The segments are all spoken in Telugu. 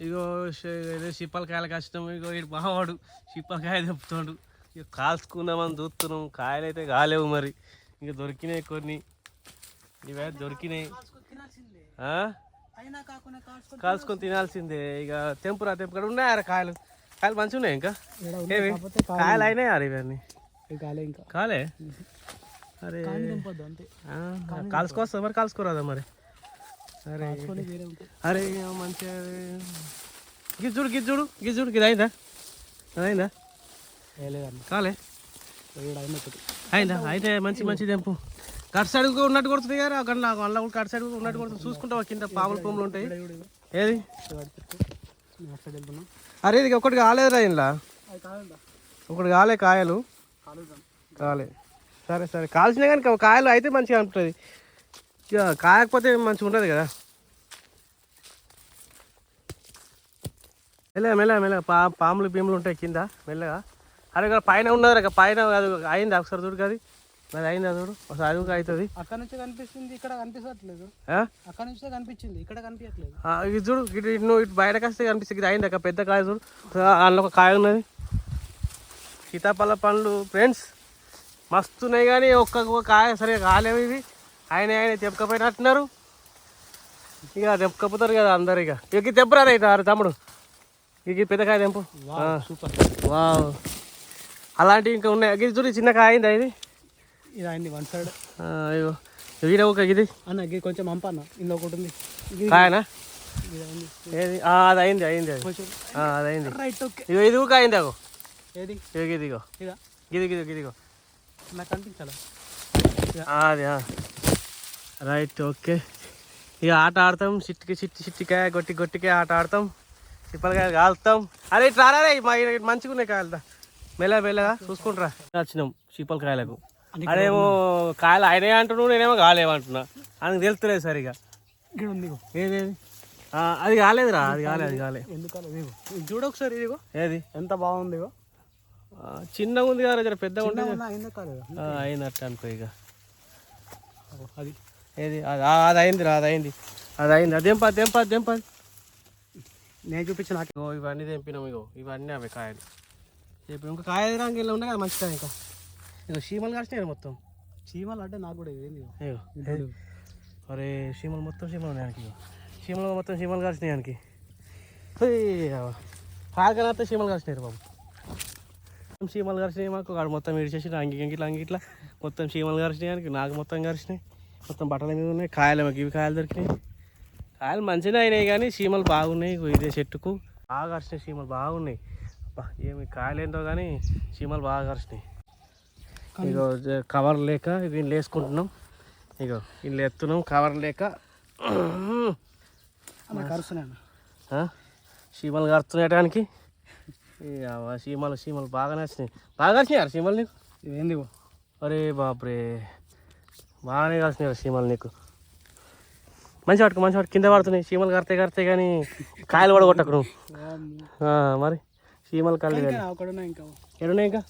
ఇగో ఏదో సిప్పలకాయలు కష్టం ఇగో ఇటు బావాడు సిప్పలకాయ తెప్పుతాడు ఇక కాల్చుకుందామని చూస్తున్నాం కాయలు అయితే కాలేవు మరి. ఇక దొరికినాయి కొన్ని. ఇవే దొరికినాయి. కాల్చుకొని తినాల్సిందే. ఇక తెంపురా తెంపురా ఉన్నాయారా కాయలు? కాయలు మంచిగా ఉన్నాయి ఇంకా ఏవి కాయలు అయినాయి అరే ఇవన్నీ? ఇవి కాలే ఇంకా. కాలే? అరే. కాల్చుకోవస్తా మరి? కాల్చుకోరాదా మరి? అరే అరే మంచిగా గిజ్జుడు గిజ్జుడు గిజ్జుడు ఇది అయిందా? కాలే. అయిందా అయితే మంచి మంచి తెంపు. కట్ సైడ్ ఉన్నట్టు కొడుతుంది కదా గంట అందులో కూడా కట్ సైడ్ ఉన్నట్టు కొడుతుంది. చూసుకుంటావా? కింద పాములు పొమ్ములు ఉంటాయి. ఏది? అక్కడ అరే ఇది ఒకటి కాలేదురా ఇంట్లో ఒకటి కాలే కాయలు. కాలే. సరే సరే. కాల్చినా కానీ కాయలు అయితే మంచిగా ఉంటుంది ఇక కాయకపోతే మంచిగా ఉంటుంది కదా. మెల్లగా మెల్లగా మెల్లగా పా పాములు భీములు ఉంటాయి కింద మెల్లగా. అరే ఇక్కడ పైన ఉన్నది రా పైన అది అయింది ఒకసారి చూడు అది మరి అయిందా చూడు ఒకసారి అది అవుతుంది. అక్కడ నుంచి కనిపిస్తుంది ఇక్కడ కనిపించట్లేదు? అక్కడ నుంచే కనిపించింది ఇక్కడ కనిపించట్లేదు. ఇది చూడు ఇటు ఇటు నువ్వు ఇటు బయటకు వస్తే కనిపిస్తుంది. అయింది అక్క పెద్ద కాయ చూడు. అందులో ఒక కాయ ఉన్నది. సీతాఫల పండ్లు ఫ్రెండ్స్ మస్తున్నాయి కానీ ఒక్క ఒక్క కాయ సరిగా కాలేవు ఇవి. ఆయన ఆయన తెప్పకపోయినట్టున్నారు ఇక తెప్పకపోతారు కదా అందరు ఇక. ఇక తెప్పరాదు అయితే ఆరు తమ్ముడు? ఇక ఈ పెద్ద కాయ తెంపు. సూపర్. వావ్. అలాంటివి ఇంకా ఉన్నాయి. ఇది చూడు చిన్న కాయ అయిందా ఇది ఇది అయింది వన్ సైడ్ ఇగో. ఇది ఒక ఇది. అన్న ఇది కొంచెం పంప అన్న. ఇందులో ఒకటి ఉంది. కాయనా? ఏది? అది అయింది అయింది అది. కొంచెం. ఆ, అది అయింది. ఇగో ఇది కూడా అయింది అగో? ఏది? ఇగో ఇదిగో ఇదా. గిది గిది గిదిగో నాకు కనిపించాలా అది రైట్ ఓకే ఇక ఆట ఆడతాం చిట్టికి చిట్టి చిట్టికాయ గొట్టి గొట్టికాయ ఆట ఆడతాం చిప్పలకాయ కాలుతాం. అరే ఇట్లా రారే మా మంచిగా ఉన్నాయి కాయలు మెల్ల మెల్లగా చూసుకుంటారా. వచ్చినాం చిప్పలకాయలకు. అదేమో కాయలు అయినాయి అంటున్నావు నేనేమో కాలేమంటున్నా ఆయనకు తెలుస్తలేదు సరిగా. ఏదేది? అది కాలేదురా అది కాలే అది కాలే. ఎందుకు చూడు ఒకసారి ఇదిగో. ఏది? ఎంత బాగుంది చిన్నగా ఉంది కదా జర పెద్దగా ఉంటుంది కాలేదా. అయినట్టు అనుకో ఇక. అది. ఏది? అది అయింది రా అది అయింది. అది అయింది. అదేం పది దేం పది దేం పది నేను చూపించిన నాకు. ఇగో ఇవన్నీ తెంపినాం ఇగో. ఇవన్నీ అవి కాయలు. ఇప్పుడు ఇంకా కాయ రంగులో ఉన్నాయి కదా మంచి కాయ ఇంకా. ఇగో చీమలు కాసినాయి మొత్తం. చీమలు అంటే నాకు కూడా ఏంది? ఇగో. అరే చీమలు మొత్తం చీమలు ఉన్నాయి ఆయనకి ఇగో. చీమలు మొత్తం చీమలు కాసినాయి ఆయనకి కాకనైతే చీమలు కాసినాయి బాబు. మొత్తం చీమలు కరిచినాయి మాకు. వాడు మొత్తం ఇడిచేసి అంగి అంగిట్లా అంగిట్లా మొత్తం చీమలు కరిచినాయి నాకు మొత్తం కరిచినాయి మొత్తం బట్టల మీద ఉన్నాయి. కాయలు ఇవి కాయలు దొరికినాయి. కాయలు మంచిగా అయినాయి కానీ చీమలు బాగున్నాయి. ఇదే చెట్టుకు. బాగా కరిచినాయి చీమలు బాగున్నాయి. అబ్బా, ఏమి కాయలు ఏంటో కానీ చీమలు బాగా కరిచినాయి. ఇగో కవర్ లేక దీన్ని వేసుకుంటున్నాం ఇగో ఇల్లు ఎత్తున్నాం. కవర్ లేక? చీమలు కరుతున్నాయటానికి చీమలు చీమలు బాగా నచ్చినాయి. బాగా నచ్చినాయి చీమలు నీకు? ఇది ఏంది. అరే బాప్రే. బాగానే కలిసినాయి చీమలు నీకు. మంచి పట్టుకు మంచి పట్టుకు కింద పడుతున్నాయి చీమలు కడితే కడితే కానీ కాయలు కూడా కొట్టకు నువ్వు. మరి చీమలు కళ్ళు ఎడున్నాయి ఇంకా?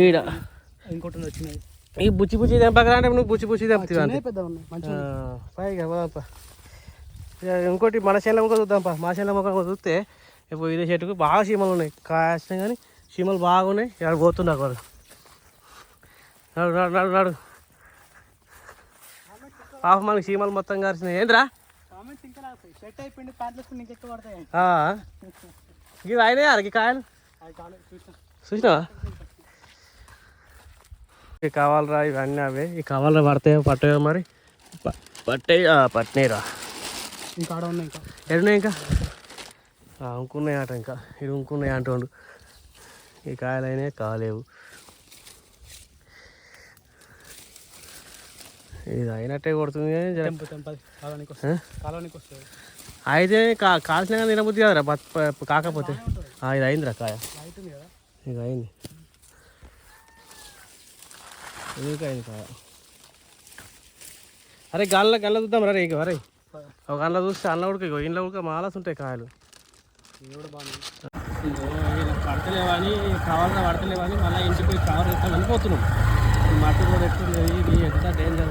ఈడ ఇంకోటి వచ్చినాయి. ఈ బుచ్చి బుచ్చి తెంపకరా అంటే నువ్వు బుచ్చి బుచ్చి తెంపుతావు పైగా ఇక ఇంకోటి మన చేనుల మొక్క చూద్దాంపా మా చేనుల మొక్క చూస్తే ఇప్పుడు ఇదే చెట్టుకు బాగా చీమలు ఉన్నాయి. కాసినాయి కానీ చీమలు బాగున్నాయి. ఇక్కడ పోతున్నా వాళ్ళు. నడు నడు నడు నడు. పాప మనకి చీమలు మొత్తం కాసినాయి ఏంద్రా? ఇవి అయినాయి అరకి కాయలు? చూసినావా? ఇవి కావాలరా ఇవన్నీ అవే. ఇవి కావాలరా పడతాయో పట్టాయో మరి? ప- పట్టాయి పట్టినాయిరా. ఇంకా ఉన్నాయి ఇంకా. ఎడున్నాయి ఇంకా? ఇంకున్నాయి అట ఇంకా. ఇది ఇంకున్నాయి అంటుండు. ఈ కాయలు అయినాయి కాలేవు. ఇది అయినట్టే కొడుతుంది అయితే కా కాల్చిన కానీ తినబుద్ధి కదరా కాకపోతే. ఇది అయిందిరా కాయ. ఇది అయింది. అయింది కాయ? అరే గాల్లో గల్ల చూద్దాం రా ఇక అరే ఒక గల్ల చూస్తే అన్న ఉడక ఇంట్లో ఉడక మాలస్ ఉంటాయి కాయలు. పడతలేవని కావాలన్నా పడతలేవని మళ్ళీ ఇంటికి కవర్ ఎత్తాం వెళ్ళిపోతున్నాం మట్టి కూడా ఇది ఎంత డేంజర్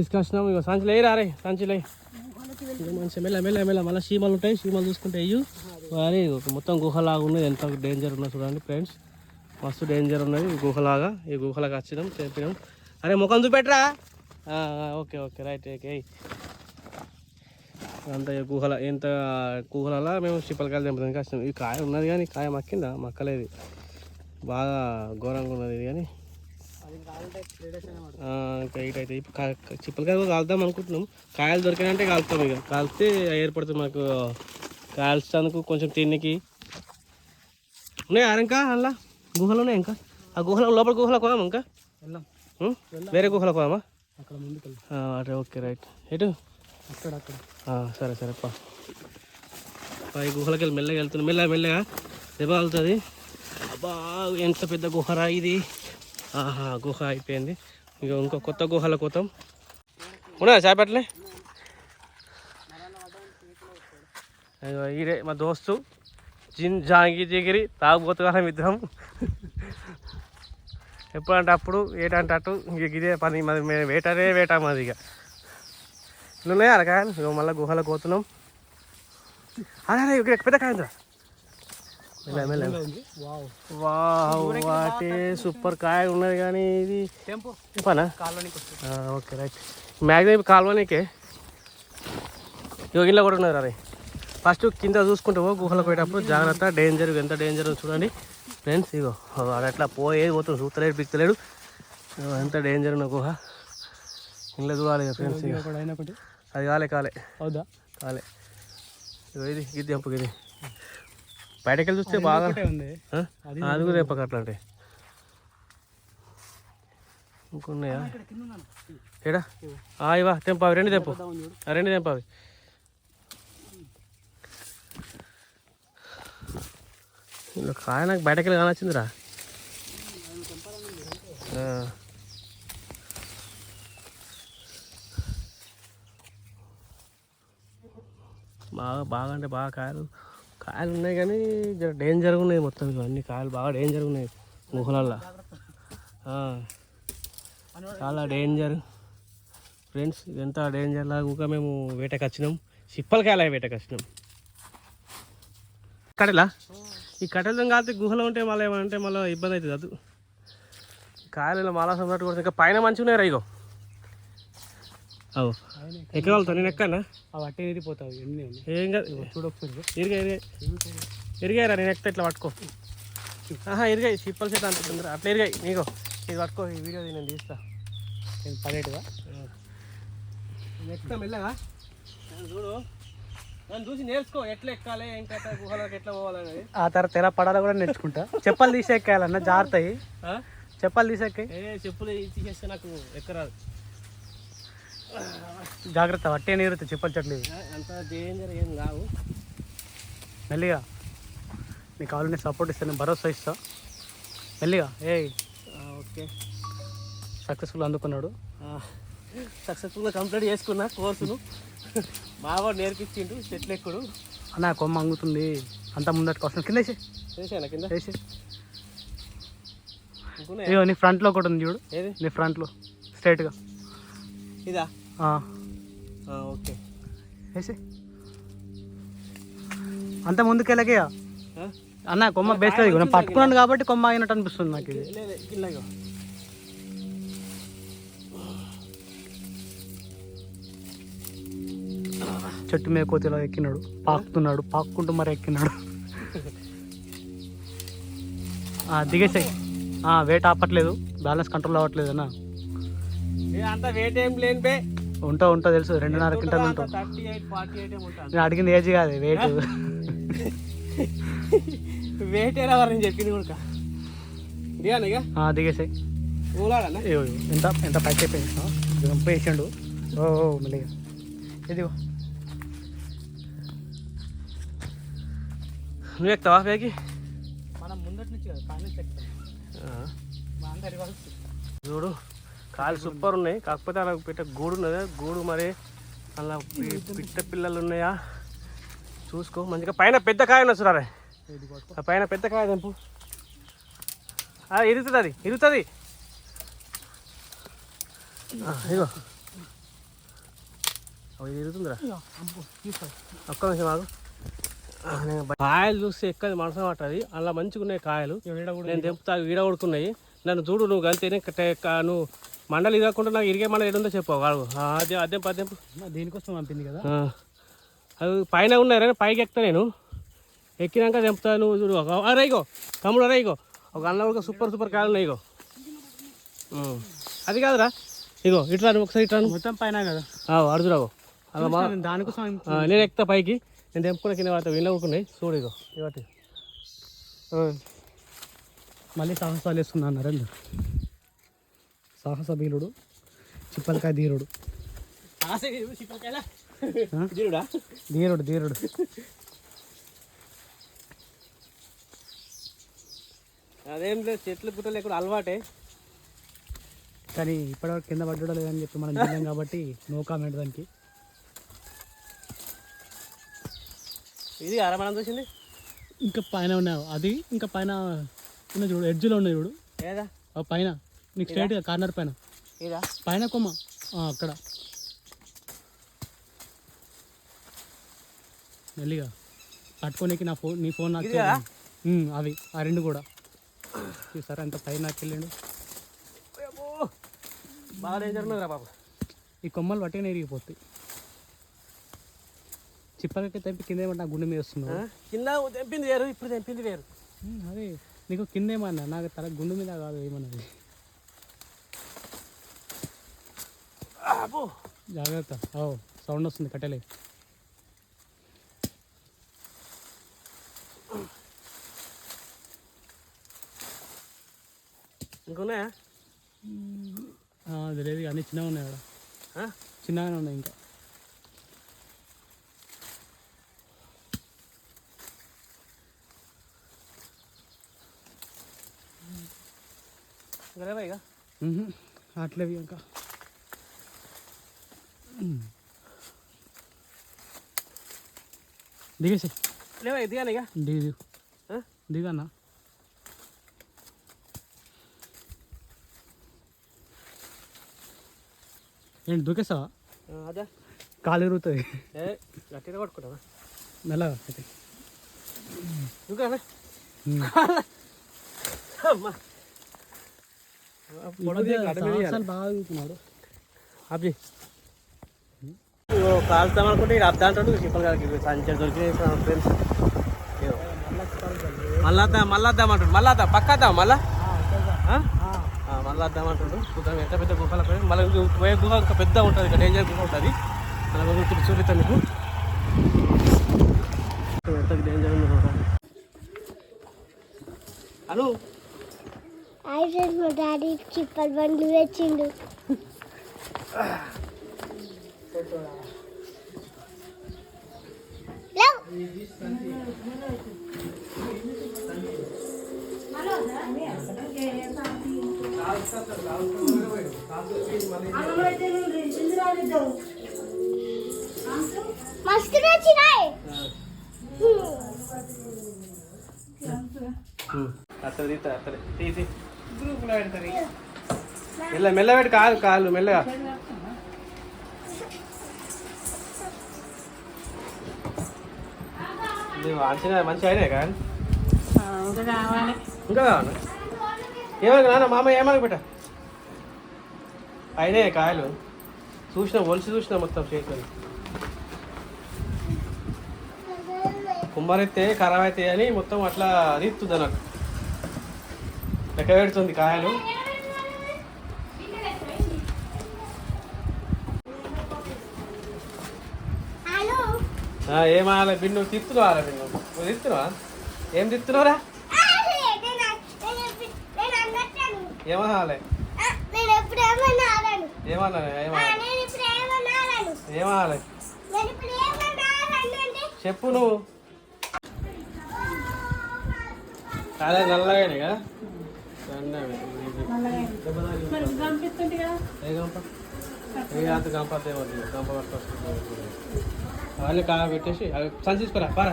తీసుకొచ్చినాం ఇక సంచులు వేయరా రే సంచులు వేయి. ఇక మెల్ల మెల్ల మెల్ల మళ్ళీ సీమలు ఉంటాయి సీమలు చూసుకుంటే అయ్యు మరి మొత్తం గుహలాగా ఉన్నది ఎంత డేంజర్ ఉన్నది చూడండి ఫ్రెండ్స్ మస్తు డేంజర్ ఉన్నది ఈ గుహలాగా ఈ గుహలాగా వచ్చినాం తెంపినాం అరే ముఖం చూపెట్టరా ఓకే ఓకే రైట్ ఓకే అంత గుహల ఎంత గుహలలో మేము చిప్పలకాయలు తెంపడానికి వచ్చినాం. ఈ కాయ ఉన్నది కానీ కాయ మక్కిందా? మక్కలేదు. బాగా ఘోరంగా ఉన్నది ఇది కానీ అది కావాలంటే రేడియేషన్ ఆ, ఇంకా అయితే ఇప్పుడు కా- కా- చిప్పలకాయ కూడా కాలుతాం అనుకుంటున్నాం. కాయలు దొరికినంటే కాలుతాం ఇక. కాలితే ఏర్పడుతుంది మనకు కాల్చేందుకు కొంచెం తిన్నికి. ఉన్నాయా ఇంకా అలా? గుహలు ఉన్నాయి ఇంకా? ఆ గుహల లోపల గుహలో కోదాం ఇంకా? వేరే గుహలో కోదామా అక్కడ ముందుకు ఓకే రైట్. ఎటు? అక్కడ అక్కడ. సరే సరే పా. పా, ఈ గుహలకి వెళ్ళి మెల్లగా వెళ్తున్నాం. మెల్లగా మెల్లగా. దెబ్బ వెళ్తుంది అబ్బా ఎంత పెద్ద గుహరా ఇది. ఆహా గుహ అయిపోయింది. ఇక ఇంకో కొత్త గుహలో కోతం ఉన్నా చేపట్లే ఈరే మా దోస్తు. జిన్ జాంగి జిగిరి తాగుబోతుగా ఇద్దరం ఎప్పుడంటే అప్పుడు ఏటంటే అటు ఇక ఇదే పని మరి మేము వేటరే వేట మాది ఇక. ఇల్లు ఉన్నాయా అరకాయలు? ఇగో మళ్ళీ గుహలో పోతున్నాం. అరే అరే ఇక్కడ పెద్ద కాయ ఉందిరా మెల్ల మెల్ల ఉంది వావ్ వావ్ వాటే సూపర్ కాయ ఉన్నది కానీ ఇది వస్తుంది ఓకే రైట్. మ్యాక్సిమం కాలువనీకే. ఇగో ఇళ్ళ కూడా ఉన్నది అరే ఫస్ట్ కింద చూసుకుంటూ పో గుహలకు పోయేటప్పుడు జాగ్రత్త డేంజర్ ఎంత డేంజర్ చూడండి. ఫ్రెండ్స్ ఇగో అట్లా పోయేది పోతుంది చూస్తలేడు పిక్తలేడు ఎంత డేంజర్ ఉన్న గుహ. ఇంట్లో చూడాలి ఫ్రెండ్స్ అది కాలే కాలే. అవుదా? కాలే. ఇగో ఇది ఇది తెంపు ఇది బయటకి వెళ్ళి చూస్తే బాగా? అది కూడా తెంపక అట్లా అంటే ఇంకున్నాయా? ఏడా? ఆ, ఇవా తెంపు. అవి రెండు తెంపు రెండు తెంపు అవి ఇందులో కాయ నాకు బయటకి వెళ్ళి కానొచ్చిందిరా. బాగా బాగా అంటే బాగా కాయలు. కాయలు ఉన్నాయి కానీ జర డేంజర్గా ఉన్నాయి మొత్తం అన్ని కాయలు బాగా డేంజర్గా ఉన్నాయి గుహలల్లో. చాలా డేంజర్ ఫ్రెండ్స్ ఇదంతా డేంజర్ లాగా మేము వేటకు వచ్చినాం. సిప్పలకాయల వేటకు వచ్చినాం. కట్టెలా? ఈ కట్టెలతో కాబట్టి గుహలో ఉంటే మళ్ళీ ఏమంటే మళ్ళీ ఇబ్బంది అవుతుంది అది. కాయలు మాలా సన్నట్టు కొడుతుంది. ఇంకా పైన మంచిగా ఉన్నాయి రైగో అవు. ఎక్కడ వెళ్తాను నేను ఎక్కనా? అవి అట్టే ఎరిపోతావు ఎన్ని ఏం కాదు. చూడు ఒకసారి ఇరిగా ఇరిగా. ఇరిగాయరా నేను ఎక్కితే ఇట్లా పట్టుకో. ఆహా ఇరిగాయి సిప్పల చేత అంటుంది అట్లా ఇరిగాయి నీకో. ఇది పట్టుకో ఈ వీడియో నేను తీస్తా. నేను పడేట్టుగా ఎక్కుతా మెల్లగా. చూడు. నన్ను చూసి నేర్చుకో ఎట్లా ఎక్కాలి ఇంకా గుహలోకి ఎట్లా పోవాలనేది. ఆ తర్వాత తెర పడాలో కూడా నేర్చుకుంటా. చెప్పలు తీసి ఎక్కాలన్న జారుతాయి ఆ? చెప్పలు తీసి ఎక్కాయి. ఏ చెప్పులు తీసేస్తే నాకు ఎక్కరాదు. జాగ్రత్త అట్టే నీరు చెప్పలు చెట్లు ఇవి. ఆ, అంత డేంజర్ ఏం కావు మెల్లిగా నీకు కావాలని సపోర్ట్ ఇస్తాను భరోసా ఇస్తా. మెల్లిగా ఏ ఓకే. సక్సెస్ఫుల్ అందుకున్నాడు. సక్సెస్ఫుల్గా కంప్లీట్ చేసుకున్నా కోర్సును. బాగా నేర్పించిండు చెట్లు ఎక్కుడు. అన్న కొమ్మ అంగుతుంది. అంత ముందటికి వస్తుంది కింద వేసి కింద. వేసి నీ ఫ్రంట్లో ఒకటి ఉంది చూడు. ఏది? నీ ఫ్రంట్లో స్ట్రైట్గా ఇదా? ఓకే. వేసి. అంత ముందుకెళ్ళకే. ఆ? అన్న కొమ్మ బేస్ట్ నేను పట్టుకున్నాను కాబట్టి కొమ్మ ఆగినట్టు అనిపిస్తుంది నాకు ఇది. చెట్టు మీద కోతిలో ఎక్కినాడు. పాకుతున్నాడు. పాక్కుంటూ మరి ఎక్కినాడు. దిగేసాయి. వెయిట్ ఆపట్లేదు. బ్యాలెన్స్ కంట్రోల్ అవ్వట్లేదు అన్న. అంతా వెయిట్ ఏం లేని ఉంటా ఉంటా తెలుసు. రెండున్నర క్వింటల్ ఉంటాను నేను అడిగింది ఏజ్ కాదు వెయిట్ వెయిట్ ఎలా వారని చెప్పింది కూడా దిగాను దిగేసాయి. ఎంత ఎంత పైకి అయిపోయింది వేసిండు. ఓ మెల్లిగా ఇదిగో. నువ్వు ఎక్కుతావా పేకి మనం ముందటి నుంచి చూడు. కాలు సూపర్ ఉన్నాయి. కాకపోతే అలా పెట్ట గూడు ఉన్నదా. గూడు మరి అలా పిట్ట పిల్లలు ఉన్నాయా? చూసుకో. మంచిగా పైన పెద్ద కాయ ఉన్నది చూడాలి పైన పెద్ద కాయ తెంపు. అది. ఇరుగుతుంది అది ఇరుగుతుంది ఇది ఇరుగుతుందిరా ఒక్క నిమిషం బయ- కాయలు చూస్తే ఎక్కది మనసు పట్టది. అలా మంచిగా ఉన్నాయి కాయలు నేను తెంపుతా ఈడ కొడుకున్నాయి నన్ను చూడు నువ్వు అంతేనే నువ్వు మండలి ఇవ్వకుండా నాకు ఇరిగే మండలి ఏడుందో చెప్పు వాడు అదే అదే పద్దెంపు దీనికోసం పంపింది కదా. అవి పైన ఉన్నాయి పైకి ఎక్కుతా నేను. ఎక్కినాక తెంపుతా నువ్వు చూడు. ఒక- అరే ఇగో తమ్ముడు అరే ఇగో. ఒక అన్న ఒక సూపర్ సూపర్ కాయలు ఉన్నాయి ఇగో. అది కాదురా. ఇగో ఇట్లా ఒకసారి ఇట్లా. మొత్తం పైన కదా? ఆ, అడుగురావు అలా మా నేను దానికోసం నేను ఎక్కుతా పైకి. నేను తెంపుకున్న కింద పడతా. వీళ్ళ ఊరుకున్నాయి చూడు ఇగో ఇవాటి మళ్ళీ సాహసాలు వేసుకున్నా అన్నారు సాహస బీరుడు చిప్పలకాయ ధీరుడు. ధీరుడు? ధీరుడు అదేం లేదు చెట్లు పుట్టలు ఎక్కడ అలవాటే. కానీ ఇప్పటివరకు కింద పడ్డా లేదని చెప్పి మనం తిన్నాం కాబట్టి నో కామెంట్ దానికి. ఇది అరమణం చూసింది? ఇంకా పైన ఉన్నాయి అది ఇంకా పైన ఉన్న చూడు ఎడ్జ్లో ఉన్నాయి చూడు. ఏదా? ఆ పైన. నీకు స్ట్రైట్గా కార్నర్ పైన. ఇదా? పైన కొమ్మ. అక్కడ. మెల్లిగా. పట్టుకోనికి నా ఫోన్ నీ ఫోన్ నాకు అవి. ఆ రెండు కూడా. చూసారా ఎంత పైన నాకు వెళ్ళిండు బాగా డేంజర్ బాబు. ఈ కొమ్మలు పట్టిన ఇరిగిపోతాయి. చిప్పలకి తెంపి కింద ఏమంటే గుండె మీద వస్తున్నావు? కింద తెంపింది వేరు ఇప్పుడు తెంపింది వేరు. అదే. నీకు కింద ఏమన్నా? నాకు తల గుండె మీద కాదు ఏమన్నది? జాగ్రత్త ఓ సౌండ్ వస్తుంది కట్టెలే ఇంకున్నాయా అది లేదు అన్ని చిన్నగా ఉన్నాయి ఆ? చిన్నగానే ఉన్నాయి ఇంకా. అట్లేవి ఇంకా. దిగేసి లేవా ఇక దిగాను ఇక దిగు దిగు ఆ? దిగన్నా ఏంటి దూకేస్తావా ఆ, అదే కాలు ఇరుగుతుంది ఏ గట్టిగా కొట్టుకుంటావా మెల్లగా అయితే ఇంకా మ్మ్. అమ్మా ఈ మధ్య సాహసాలు బాగా దిగుతున్నాడు అబ్బి కాలుతాం అనుకుంటే ఇక్కడ అర్థం అంటాడు చెప్పాలి కదా సంచర్ దొరికినాయి ఫ్రెండ్స్. మళ్ళా వద్దాం మళ్ళా వద్దామంటాడు మళ్ళా? వద్దాం పక్క వద్దాం మళ్ళా వద్దామంటాడు చూద్దాం ఎంత పెద్ద గుహలు మళ్ళీ పోయే గుహ ఇంకా పెద్ద ఉంటుంది ఇక్కడ డేంజర్ గుహ ఉంటుంది. మళ్ళీ గురించి చూపిస్తాను మీకు ఎంత డేంజర్ ఉంది గుహ. మా డాడీ చిప్పల్ బండ్లు తెచ్చిండు. మస్తు తీస్తా అక్కడ తీసి మెల్ల మెల్ల పెట్టి కాదు కాళ్ళు మెల్లగా. అంచనా కానీ కాయలు. చూసిన ఒలిసి చూసిన మొత్తం చేతులు. కుమ్మరైతే ఖరాబ్ అవుతాయి అని మొత్తం అట్లా రీతుంది నాకు. లెక్క పెడుతుంది కాయలు. ఆ, ఏం ఆల బిన్ను తిత్తున్నావా ఆల బిన్ను? నువ్వు తిత్తున్నావా ఏం అన్నట్టాను ఏమనాలే? ఏమన్నా ఏమనాలే? చెప్పు నువ్వు. కాలే నల్లగానే కదా? గంప? గంప. గంప అవన్నీ కాయ పెట్టేసి అవి సంచిసుకురా పారా.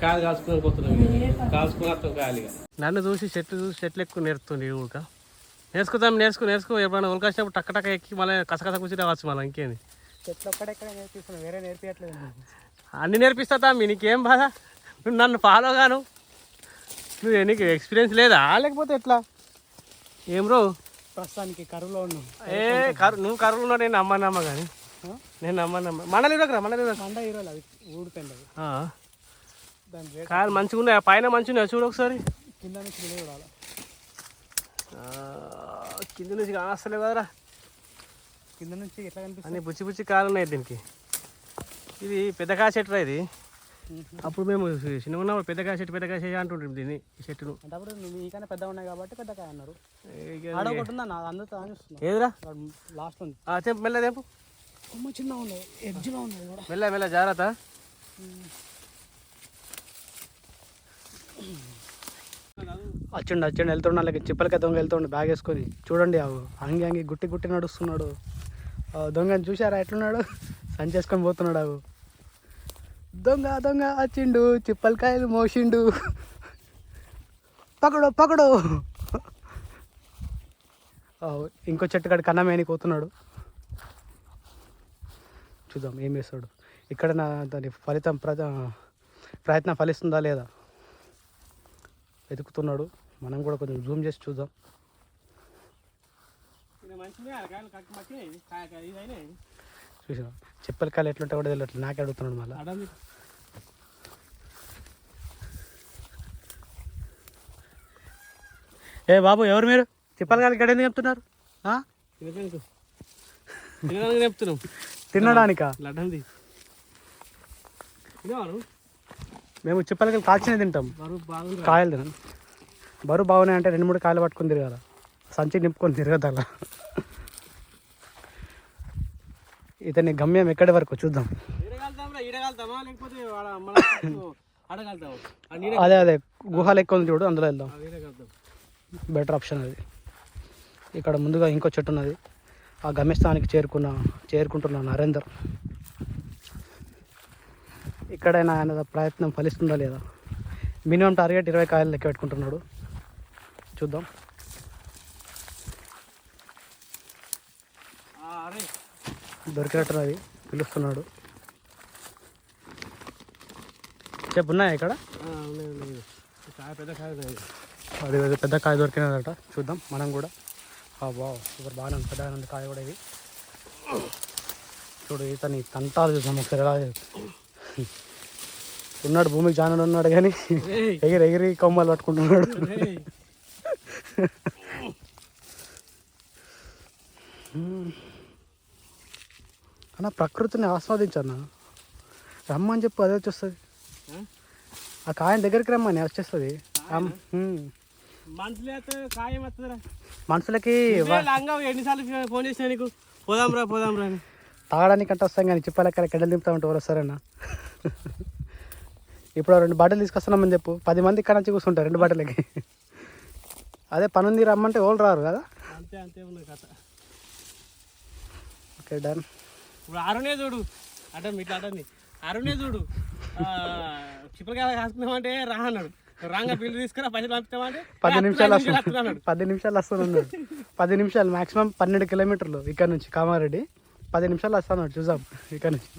కాయలు కాల్చుకుని పోతున్నాం కాల్చుకుని వస్తాం కాయలు ఇక. నన్ను చూసి చెట్లు చూసి చెట్లు ఎక్కువ నేర్పుతుంది ఊరిక. నేర్చుకుందాం నేర్చుకో నేర్చుకో. ఎప్పుడైనా ఉలకాసినప్పుడు టక్క టక్క ఎక్కి మళ్ళీ కసకస కూర్చుని రావచ్చు మళ్ళీ ఇంకేంది. చెట్లు ఒక్కడెక్కడ నేర్పిస్తున్నా వేరే నేర్పించట్లేదు. అన్ని నేర్పిస్తా తమ్మి నీకేం బాధ? నువ్వు నన్ను ఫాలో గాను నువ్వు. నీకు ఎక్స్పీరియన్స్ లేదా? లేకపోతే ఎట్లా? ఏం రో ప్రస్తుతానికి కరువులో ఉన్నాం ఏ కరు నువ్వు కరువులు ఉన్నావు నేను నమ్మ నమ్మ కానీ? నేను నమ్మ నమ్మ మండలి దగ్గర మండలి దగ్గర మండ హీరోలు అవి ఊడిపోయింది అవి దాని రేట్ కాయలు మంచిగా ఉన్నాయి? పైన మంచిగా ఉన్నాయి? చూడు ఒకసారి. కింద నుంచి కింద చూడాలి ఆ, కింద నుంచి కాస్తలేవు కదరా కింద నుంచి ఎట్లా కనిపిస్తుంది? అన్ని బుచ్చి బుచ్చి కాయలు ఉన్నాయి దీనికి. ఇది పెద్ద కాయ చెట్టు ఇది. అప్పుడు మేము చిన్న ఉన్నప్పుడు పెద్ద కాయ చెట్టు పెద్ద కాయ చెట్టు అంటుంటాం దీన్ని ఈ చెట్టును. అంటే అప్పుడు మీకన్నా పెద్ద ఉన్నాయి కాబట్టి పెద్ద కాయ అన్నారు. ఇక ఆడ ఒకటి ఉందా నా అందరితో చూస్తున్నా. ఏదిరా? లాస్ట్ ఉంది. ఆ, తెంపు మెల్ల తెంపు. కొమ్మ చిన్న ఉన్నాయి ఎడ్జ్లో ఉన్నాయి కూడా. మెల్ల మెల్ల జాగ్రత్త. వచ్చిండు వచ్చిండు వెళ్తుండ అలాగే చిప్పలకి దొంగ వెళ్తుండు బ్యాగ్ వేసుకొని. చూడండి అవు అంగి అంగి గుట్టి గుట్టి నడుస్తున్నాడు. ఆ దొంగని చూసారా ఎట్లున్నాడు? సంచేసుకొని పోతున్నాడు అవు దొంగ దొంగ వచ్చిండు చిప్పలకాయలు మోసిండు. పకడు పకడు. ఇంకో చెట్టు కాడ కన్నమేని పోతున్నాడు చూద్దాం ఏం చేస్తాడు. ఇక్కడ నా దాని ఫలితం ప్ర ప్రయత్నం ఫలిస్తుందా లేదా? వెతుకుతున్నాడు. మనం కూడా కొంచెం జూమ్ చేసి చూద్దాం. చూసాం చెప్పల కాయలు ఎట్లుంటే కూడా తెలియట్లేదు. నాకే అడుగుతున్నాడు మళ్ళీ. ఏ బాబు ఎవరు మీరు? చెప్పల కాయలు ఇక్కడ ఎందుకు చెప్తున్నారు? చెప్తున్నాం. తినడానికా? లడ్డంది మేము చెప్పల కాయలు కాల్చినే తింటాం కాయలు తినం. బరువు బాగున్నాయి అంటే రెండు మూడు కాయలు పట్టుకొని తిరగాల. సంచి నింపుకొని తిరగదు అలా ఇతని గమ్యం ఎక్కడి వరకు చూద్దాం. అదే అదే. గుహలు ఎక్కువ ఉంది చూడు అందులో వెళ్దాం. బెటర్ ఆప్షన్ అది. ఇక్కడ ముందుగా ఇంకో చెట్టు ఉన్నది. ఆ గమ్యస్థానానికి చేరుకున్న చేరుకుంటున్న నరేందర్. ఇక్కడైనా ఆయన ప్రయత్నం ఫలిస్తుందా లేదా? మినిమం టార్గెట్ ఇరవై కాయలు లెక్క పెట్టుకుంటున్నాడు. చూద్దాం. దొరికినట్టున్నది పిలుస్తున్నాడు. చెప్పు ఉన్నాయా ఇక్కడ? పెద్ద కాయ అది అది పెద్ద కాయ దొరికినదట. చూద్దాం మనం కూడా. బా సూపర్ బాగానే ఉంది పెద్ద ఉంది కాయ కూడా ఇది. చూడు ఇతని తంటాలు చూసాం ఒకసారి ఎలా ఉన్నాడు భూమికి జానుడు ఉన్నాడు కానీ ఎగిరి ఎగిరి కొమ్మలు పట్టుకుంటున్నాడు. అన్న ప్రకృతిని ఆస్వాదించన్న. రమ్మని చెప్పు అదే వచ్చేస్తుంది. ఆ? ఆ కాయని దగ్గరికి రమ్మని వచ్చేస్తుంది. మనుషులకి ఎన్నిసార్లు ఫోన్ చేసినా నీకు? పోదాం రా పోదాం రా అని. తాగడానికి అంటే వస్తాం కానీ చెప్పాలక్కడ కెడలు దింపుతామంటే ఎవరు వస్తారన్నా. ఇప్పుడు రెండు బట్టలు తీసుకొస్తున్నామని చెప్పు. పది మంది ఇక్కడ నుంచి కూర్చుంటారు రెండు బట్టలకి అదే పని ఉంది రమ్మంటే ఎవరు రారు కదా? అంతే అంతే ఉన్నది కథ. Okay done. ఇప్పుడు అరుణే చూడు. అటం ఇట్లా అటంది అరుణే చూడు. చిప్పలకాయ కాసుకున్నామంటే రా అన్నాడు. రాంగా బిల్లు తీసుకురా పైసలు పంపిస్తామంటే పది నిమిషాలు వస్తున్నాడు వస్తుంది. పది నిమిషాలు వస్తున్నాడు పది నిమిషాలు మాక్సిమం పన్నెండు కిలోమీటర్లు ఇక్కడ నుంచి కామారెడ్డి. పది నిమిషాలు వస్తున్నాడు చూసాం ఇక్కడ నుంచి.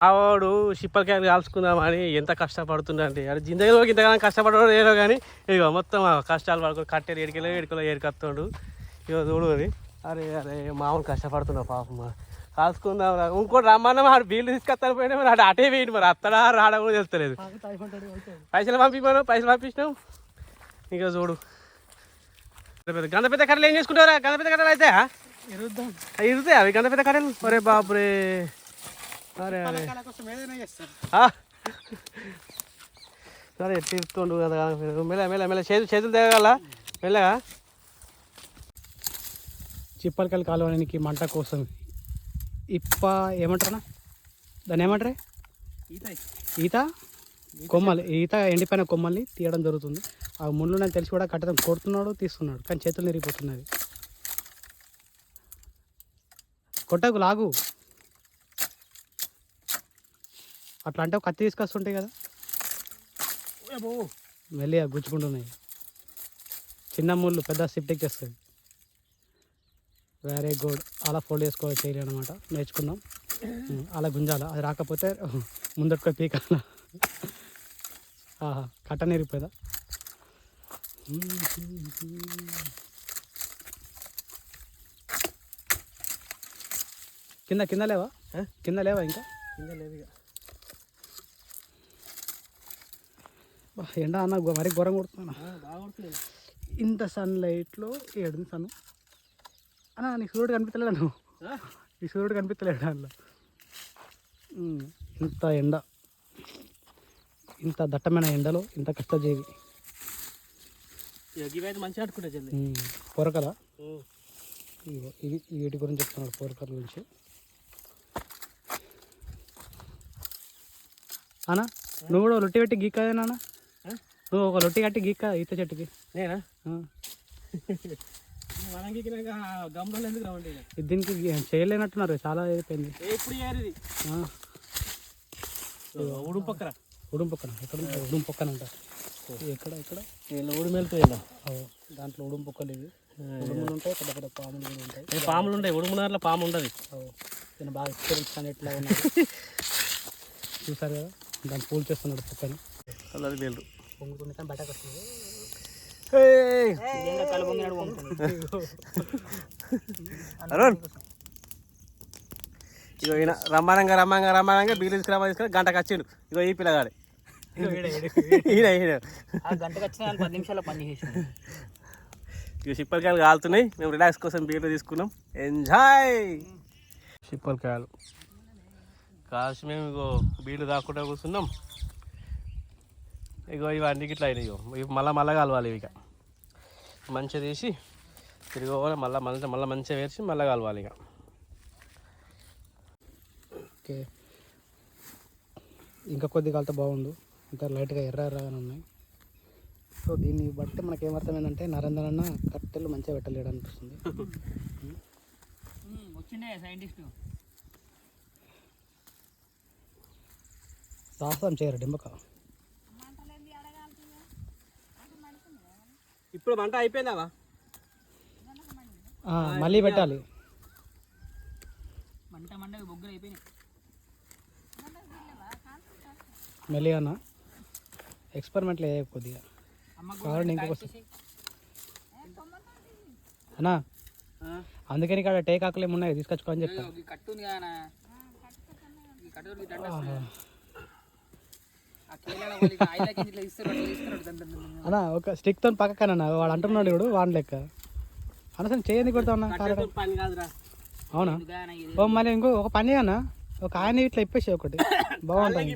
ఆవాడు చిప్పలకాయలు కాల్చుకుందామని ఎంత కష్టపడుతుందంటే అది జిందగీలోకి ఇంతగానో కష్టపడడం ఏదో కానీ ఇక మొత్తం ఆ కష్టాలు పడుకో కట్టెలు ఎడికలో ఎడికలో ఏడుకొస్తాడు ఇక చూడు అది అరే అరే మామూలు కష్టపడుతున్నా పాపం కాసుకుందాం రా. ఇంకోటి రమ్మన్నా ఆడు బీళ్ళు తీసుకొస్తాను పోయినా మరి ఆడు అటే వేయండి మరి. అత్తడా రాడా కూడా తెలుస్తలేదు. పైసలు పంపిపోయాను పైసలు పంపించినావు ఇక చూడు. గంధ పెద్ద కట్టలు ఏం చేసుకుంటారా గంధ పెద్ద కట్టలు అయితే? ఇరుద్దాం. అవి ఇరుతాయి అవి గంధ పెద్ద కట్టలు ఒరే బాపురే అరే అరే. సరే తీస్తుండు కదా మెల్ల మెల్ల మెల్ల. చేతులు చేతులు తేగల మెల్లగా? చిప్పలకల్ కాలువనికి మంట కోసం ఇప్ప ఏమంటారా దాన్ని ఏమంటారే? ఈత. కొమ్మలు. ఈత ఎండిపోయిన కొమ్మల్ని తీయడం జరుగుతుంది. ఆ ముళ్ళు నాకు తెలిసి కూడా కట్టడం కొడుతున్నాడు తీస్తున్నాడు. కానీ చేతులు నిరిగిపోతున్నది కొట్టకు లాగు. అట్లా అంటే కత్తి తీసుకొస్తుంటాయి కదా. మెల్లిగా గుచ్చుకుంటున్నాయి. చిన్న ముళ్ళు పెద్ద సిప్టిక్ చేస్తుంది వెరీ గుడ్ అలా ఫోల్డ్ చేసుకోవాలి చేయరు అనమాట నేర్చుకుందాం. అలా గుంజాల? అది రాకపోతే ముందట్టుకొని పీకాల? ఆహా కట్ట నేరిపోయిందా? కింద కింద లేవా? కింద లేవా ఇంకా? కింద లేదు ఇక. ఎండ అన్న మరీ ఘోరం కొడుతున్నా ఇంత సన్లైట్లో ఏడు సన్ అన్న నీకు సూర్యుడు కనిపించలేదా నువ్వు? ఈ సూర్యుడు కనిపించలేడు అందులో? ఇంత ఎండ. ఇంత దట్టమైన ఎండలో ఇంత కష్టజీవి. మంచిగా ఆడుకుంటా పొరకల? ఇది వీటి గురించి చెప్తున్నాడు పొరకల గురించి అన్న నువ్వు కూడా లొట్టి పెట్టి గీక్కదే నాన్న ఆ? నువ్వు ఒక లొట్టి కట్టి గీక్క ఈత చెట్టుకి? నేనా? దీనికి చేయలేనట్టున్నారు చాలా అయిపోయింది. ఎప్పుడు ఆ, ఉడుం పక్కన. ఉడుం పక్కన ఎక్కడ? ఉడుం పక్కన అంట. ఎక్కడ ఎక్కడ? ఉడి ఓ, దాంట్లో ఉడుం పొక్కలు ఇవి. ఉడుములు ఉంటాయి పెద్ద పెద్ద పాములు కూడా ఉంటాయి. పాములు ఉంటాయి ఉడుమునార్లో పాము ఉండదు. నేను బాగా ఎక్స్పీరియన్స్ కానీ ఎట్లా ఉన్నా చూసారు కదా? దాన్ని పూల్ చేస్తున్నాడు పక్కన. అది వీళ్ళు పొంగుతుంది కానీ బయటకు వస్తుంది. అరుణ్! ఇగో ఈయన రమ్మానంగా రమ్మంగా రమ్మానంగా బిల్లు తీసుకురా తీసుకురా గంటకు వచ్చిండు. ఇగో ఈ పిల్లగాడే. ఈయన ఈయన గంటకు వచ్చిన పది నిమిషాలు పని చేసాను ఇక సిప్పలకాయలు కాలుతున్నాయి. మేము రిలాక్స్ కోసం బీర్లు తీసుకున్నాం. ఎంజాయ్! సిప్పలకాయలు. కాల్చి మేము ఇగో బీర్లు కాకుండా కూర్చున్నాం. ఇగో ఇవన్నీ ఇట్లా అయినాయి ఇగో. ఇవి మళ్ళా మళ్ళా కలవాలి ఇవి ఇక. మంచిగా తీసి తిరిగి మళ్ళీ మంచి మళ్ళీ మంచిగా వేసి మళ్ళీ కలవాలి ఇక. ఓకే. ఇంకా కొద్ది కాలతో బాగుండు. ఇంకా లైట్గా ఎర్ర ఎర్రగానే ఉన్నాయి. సో దీన్ని బట్టి మనకి ఏమర్థమైందంటే నరేంద్ర అన్న కట్టెలు మంచిగా పెట్టలేడు అనిపిస్తుంది. సైంటిస్ట్. సాహసం చేయరు డెంబక. ఇప్పుడు మంట అయిపోయిందావా? ఆ, మళ్ళీ పెట్టాలి. మంట మంట బొగ్గులు అయిపోయినాయి. మెల్లిగానా? ఎక్స్పెరిమెంట్లు ఏ కొద్దిగా. అమ్మ కావాలండి ఇంకొక అన్నా అందుకని ఇక్కడ టేక్ ఆకులు ఏమి ఉన్నాయి తీసుకొచ్చుకోని చెప్పా ఈ అన్నా ఒక స్టిక్తో పక్కన వాడు అంటున్నాడు ఇప్పుడు వాడి లెక్క. అనసరి చేయండి కొడతా ఉన్నా కారడం పని కాదురా. అవునా? ఓ మళ్ళీ ఇంకో ఒక పని అన్న ఒక ఆయన ఇట్లా ఇప్పేసి ఒకటి. బాగుంటుంది.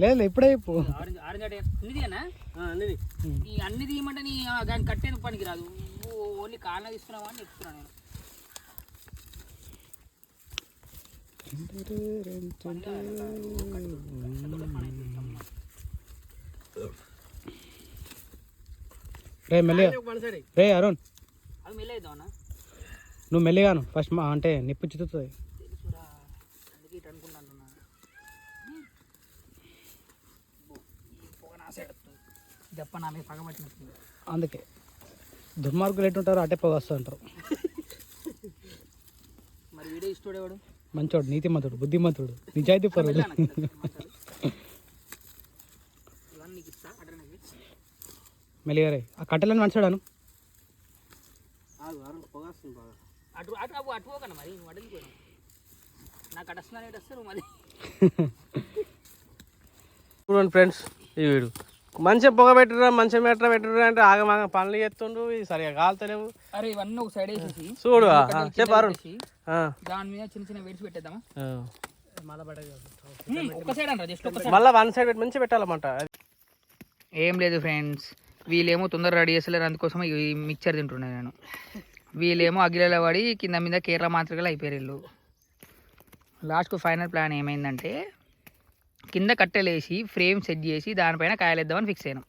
లేదు లేదు, ఇప్పుడే ఇప్పు అన్ని? అన్ని తీయమంటే నీ దాన్ని కట్టేందుకు పనికి రాదు? ఓన్లీ కాళ్ళ తీసుకున్నావా అని చెప్తున్నాను నేను. రే మెల్లిగా. రే అరుణ్. నువ్వు మెల్లిగాను ఫస్ట్ మా అంటే నిప్పు చిత్తుతుంది. పొగ దెప్ప నా మీద అందుకే. దుర్మార్గులు ఎటుంటారో అటే పోయి వస్తూ ఉంటారు మరి వీడియో ఇష్టోడేవాడు? మంచోడు నీతిమంతుడు బుద్ధిమంతుడు నిజాయితీ పరుడు ఇవన్నీ నీకు ఇస్తా అట్లా నాకు ఇచ్చి. మెల్లిగా రే ఆ కట్టెలను మంచాడాను అటు అటు అటు పోకన్నా మరి? నాకు వస్తారు మరి చూడండి ఫ్రెండ్స్ ఈ వీడు. మంచిగా పొగ పెట్టురా మంచిగా మెట్ర పెట్టురా అంటే ఆగమాగం పనులు చేస్తుండ్రు ఇది సరిగా కాలుతలేవు. అరే ఇవన్నీ ఒక సైడ్ వేసేసి చూడు ఆ, ఒకటి ఆ, కింద చెప్పు అరుణ్. పెట్టేసి, ఆ, దాని మీద చిన్న చిన్న వేడిసి పెట్టేద్దామా? మళ్ళా వన్ సైడ్ పెట్టి మంచిగా పెట్టాలన్నమాట ఏం లేదు ఫ్రెండ్స్. వీళ్ళేమో తొందరగా రెడీ చేస్తలేరు అందుకోసం ఈ మిక్చర్ తింటున్నాను నేను. వీళ్ళేమో అగిలలో పడి కింద మీద కేరళ మాత్రికలు అయిపోయారు వీళ్ళు. లాస్ట్కు ఫైనల్ ప్లాన్ ఏమైందంటే కింద కట్టెలేసి ఫ్రేమ్ సెట్ చేసి దానిపైన కాయలేద్దామని ఫిక్స్ అయ్యాను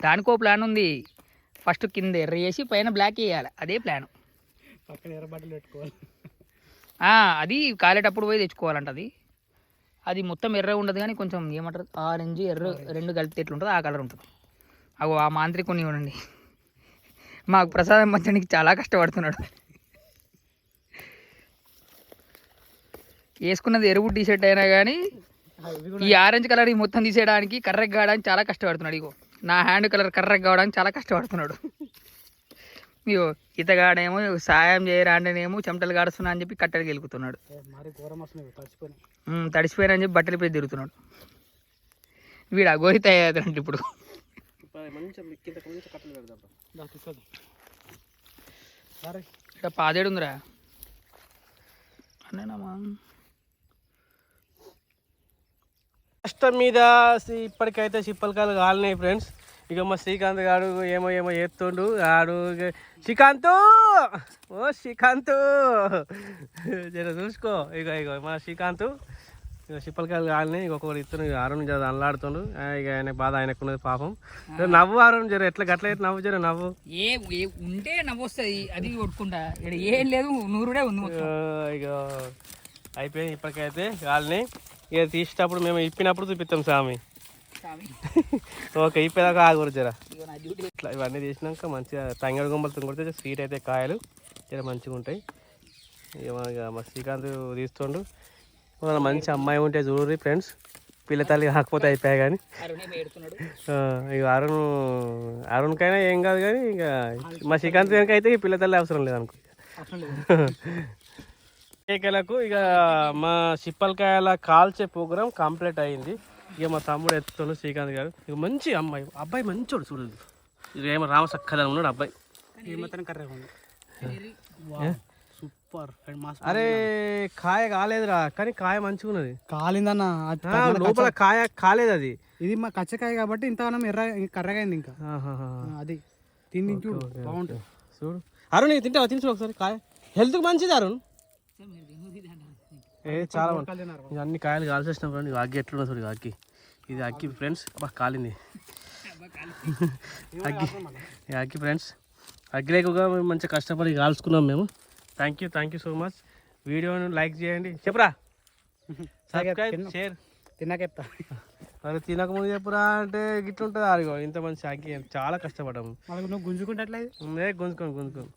దానికో ప్లాన్ ఉంది. ఫస్ట్ కింద ఎర్ర చేసి పైన బ్లాక్ వేయాలి అదే ప్లాన్. పక్కన ఎర్ర బట్టలు పెట్టుకోవాలి. అది కాలేటప్పుడు పోయి తెచ్చుకోవాలంట అది. అది మొత్తం ఎర్ర ఉండదు కానీ కొంచెం ఏమంటారు? ఆరెంజ్ ఎర్ర రెండు కలిపితే ఎట్లుంటుందో ఆ కలర్ ఉంటుంది. అగో ఆ మాంత్రికుని చూడండి. మాకు ప్రసాదం పంచడానికి చాలా కష్టపడుతున్నాడు. వేసుకున్నది ఎరువు టీ షర్ట్ అయినా కానీ ఈ ఆరెంజ్ కలర్ ఈ మొత్తం తీసేయడానికి కర్రెక్ కావడానికి చాలా కష్టపడుతున్నాడు. ఇగో నా హ్యాండ్ కలర్ కర్రెక్ కావడానికి చాలా కష్టపడుతున్నాడు. ఇగో ఇతగాడేమో సాయం చేయరా అంటేనేమో చెమటలు గాడుస్తున్నా అని చెప్పి కట్టెలు గెలుకుతున్నాడు. తడిసిపోయినా. అని చెప్పి బట్టలు పోయి తిరుగుతున్నాడు. వీడు అగోరి తయారంటే ఇప్పుడు. మంచిగా కింద కొంచెం కట్టలు పెడదాం దా తీసుకోదు సరే. ఇక్కడ పాదేడు ఉందిరా. అన్నేనమ్మా కష్టం మీద ఇప్పటికైతే చిప్పలకాయలు కాలినాయి ఫ్రెండ్స్. ఇక మా శ్రీకాంత్ గాడు ఏమో ఏమో చేస్తుండు ఆడు శ్రీకాంత్! ఓ శ్రీకాంత్! జర చూసుకో. ఇక ఇక మా శ్రీకాంత్. ఇక చిప్పలకాయలు కాలినాయి ఇక ఒక్కొక్కరు ఇత్తు అరుణ్ జర అల్లాడుతుండు. ఇక ఆయన బాధ ఆయనకున్నది పాపం. జర నవ్వు అరుణ్ జర ఎట్లా గట్ల అయితే నవ్వు జర నవ్వు. ఏ ఏ ఉంటే నవ్వు వస్తుంది అది కొట్టుకుంటా. ఇక్కడ ఏం లేదు నూరుడే ఉంది మొత్తం. ఇక అయిపోయింది ఇప్పటికైతే కాలినాయి ఇక తీసేటప్పుడు మేము ఇప్పినప్పుడు చూపిస్తాం స్వామి. స్వామి. ఓకే ఇప్పేదాకా ఆగురు జర. ఇగో నా డ్యూటీ. ఇట్లా ఇవన్నీ తీసినాక మంచిగా తంగడి గుంబలతో కొడితే స్వీట్ అయితే కాయలు. చాలా మంచిగా ఉంటాయి ఇక మన మా శ్రీకాంత్ తీస్తుండు. మన మంచి అమ్మాయి ఉంటే చూడండి ఫ్రెండ్స్. పిల్ల తల్లి కాకపోతే అయిపోయాయి కానీ అరుణే ఏడుతున్నాడు ఆ, ఇక అరుణ్ అరుణ్కైనా ఏం కాదు కానీ ఇక మా శ్రీకాంత్ కనుక అయితే ఈ పిల్ల తల్లి అవసరం లేదు అనుకో అవసరం లేదు. కేకలకు ఇక మా చిప్పలకాయల కాల్చే ప్రోగ్రామ్ కంప్లీట్ అయింది. ఇక మా తమ్ముడు ఎత్తుతుండు శ్రీకాంత్ గారు. ఇక మంచి అమ్మాయి అబ్బాయి మంచోడు చూడు. ఇక ఏమో రామ సక్కదని ఉన్నాడు అబ్బాయి. కర్రెగా ఉంది సూపర్. అరే కాయ కాలేదురా కానీ కాయ మంచిగా ఉన్నది కాలిందన్న లోపల కాయ కాలేదు అది ఇది మా కచ్చకాయ కాబట్టి ఇంతగానం ఎర్ర కర్రగా అయింది ఇంకా. అది. తిని చూడు బాగుంటుంది. చూడు. అరుణ్ తింటావా? తిని చూడు ఒకసారి కాయ. హెల్త్కి మంచిది అరుణ్. ఏ చాలా ఇక అన్ని కాయలు కాల్చేసిన ఫ్రెండ్ అగ్గి ఎట్లున్నా చూడు అగ్గి. ఇది అగ్గి ఫ్రెండ్స్. అబ్బా కాలింది. అగ్గి. అగ్గి ఫ్రెండ్స్. అగ్గి లేకుండా మంచిగా కష్టపడి కాల్చుకున్నాం మేము. Thank you thank you so much వీడియోని లైక్ చేయండి. చెప్పురా. సబ్స్క్రైబ్ షేర్ తిన్నాకెత్తా మరి తినకముందు చెప్పురా అంటే గిట్లుంటుంది అడిగో ఇంత మంచి చాలా కష్టపడ్డాము. వాళ్ళకి నువ్వు గుంజుకుంటే గుంజుకోండి గుంజుకోండి